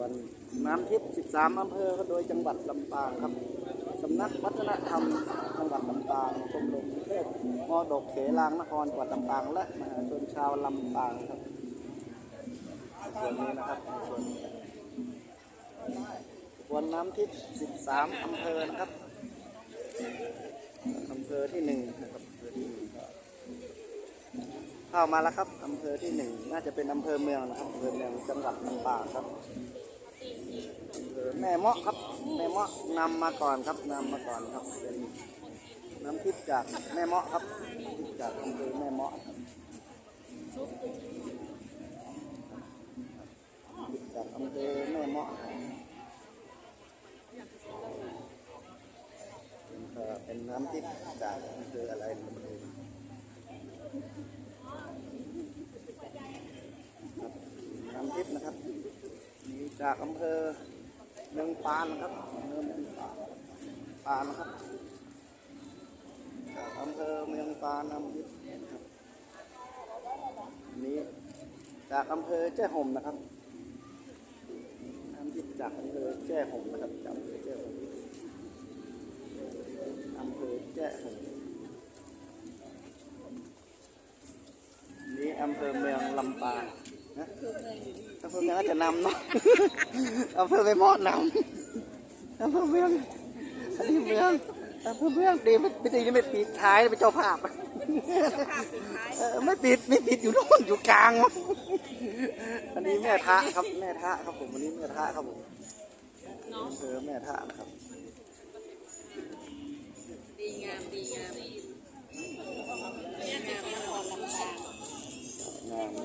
วนน้ำทิพย์13 อำเภอโดยจังหวัดลำปางครับสำนักวัฒนธรรมจังหวัดลำปางชมรมนิเทศมอดกเขลางนครจังหวัดลำปาง และมหาชนชาวลำปางครับส่วนนี้นะครับส่วนวนน้ำทิพย์13 อำเภอนะครับอำเภอที่หนึ่งนะครับอำเภอที่หนึ่งก็เข้ามาแล้วครับอำเภอที่หนึ่งน่าจะเป็นอำเภอเมืองนะครับอำเภอเมืองจังหวัดลำปางครับ ม่เมาะครับแม่เมาะนำมาก่อนครับนำมาก่อนครับเป็นน้ำทิพย์จากแม่เมาะครับทิพย์จากอำเภอแม่เมาะทิพย์จากอำเภอแม่เมาะเอ่อเป็นน้ำทิพย์จากอำเภออะไรน้ำทิพย์นะครับมีจากอำเภอ เมืองปานนะครับเภอเมืองปานปานนะครับจากอำเภอเมืองปานน้ำทิพย์นะครับอันนี้จากอำเภอแจ้ห่มนะครับน้ำทิพจากอำเภอแจ้ห่มนะครับจากอำเภอแจ้ห่มอำเภอแจ้ห่มนี่อำเภอเมืองลำปางน อำเภอเมืองก็จะนำเนาะอำเภอไม่มอดนำอำเภอเมืองอันนี้เมืองอำเภอเมืองดีไม่ไม่ดีไม่ปิดท้ายเป็นเจ้าภาพเออไม่ปิดไม่ปิดอยู่โน่นอยู่กลางอันนี้แม่ทะครับแม่ทะครับผมอันนี้แม่ทะครับผมอำเภอแม่ทะนะครับ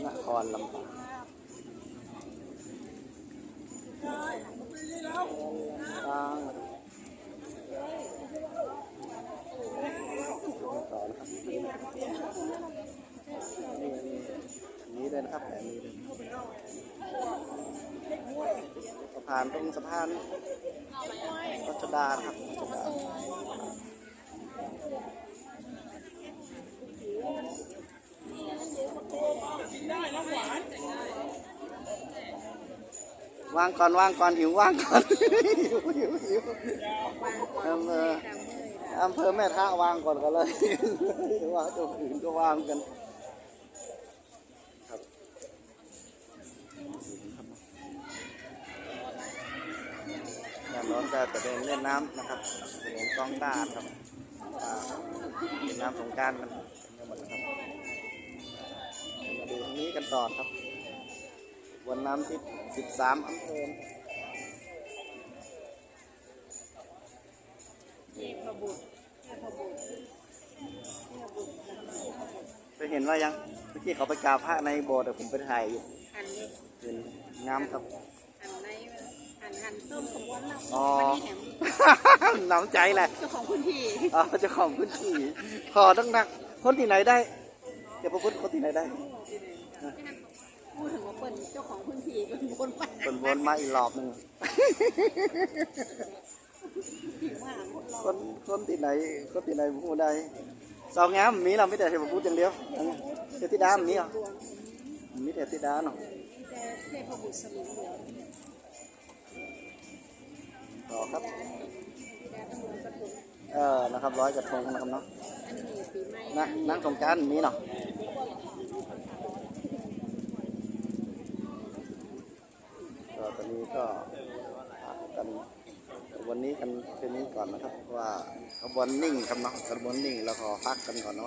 นครลำปางนครลำปางปางต่อนะครับนี่นี่เลยนะครับแบบนี้เลยสะพานตรงสะพานรัชดาครับรัชดา วางก่อนวางก่อนหิววางก่อนหิวหิวหิวอำเภออำเภอแม่ทะวางก่อนก็เลยว่าตัวอื่นก็วางกันครับแน่นอนก็จะเป็นเล่นน้ำนะครับเป็นกองตาครับเล่นน้ำสงการกันทั้งหมดนครับมาดูตรงนี้กันต่อครับ วันน้ำที่ 13อำเภอเทพบุตรเทพบุตรเทพบุตรไปเห็นว่ายังเมื่อกี้เขาไปกราบพระในโบสถ์แต่ผมไปถ่ายอยู่หันนี่เห็นงามครับ หันในหันหันต้มขบวนเราอ๋อ วันนี้แหมน้ำใจแหละ เจ้าของพื้นที่อ๋อเจ้าของพื้นที่พอต้องหนัก คนที่ไหนได้ เดี๋ยวพระพุทธคนที่ไหนได้ พูดถึงว่าเปิ้นเจ้าของพื้นที่เป็นคนไปเป็นวนมาอีกรอบหนึ่งถึงว่าหมดเราคนคนที่ไหนคนที่ไหนพูดได้สองงามมีเราไม่แต่เทพพุทธอย่างเดียวเทพธิดามีเหรอดวงมีเทพธิดาเนาะแต่เทพบุตรสลึงเดียวต่อครับที่ได้ต้องลงกระทงเออนะครับร้อยกระทงนะครับเนาะอันนี้ปีใหม่นะนั่งสงกรารมีเนาะก็ตอนนี้ก็พั กันวันนี้กันเป็นนี้ก่อนนะครับ ว่าขบวนนิ่งครับเนาะขบวนนิ่งแล้วก็พักกันก่อนนะ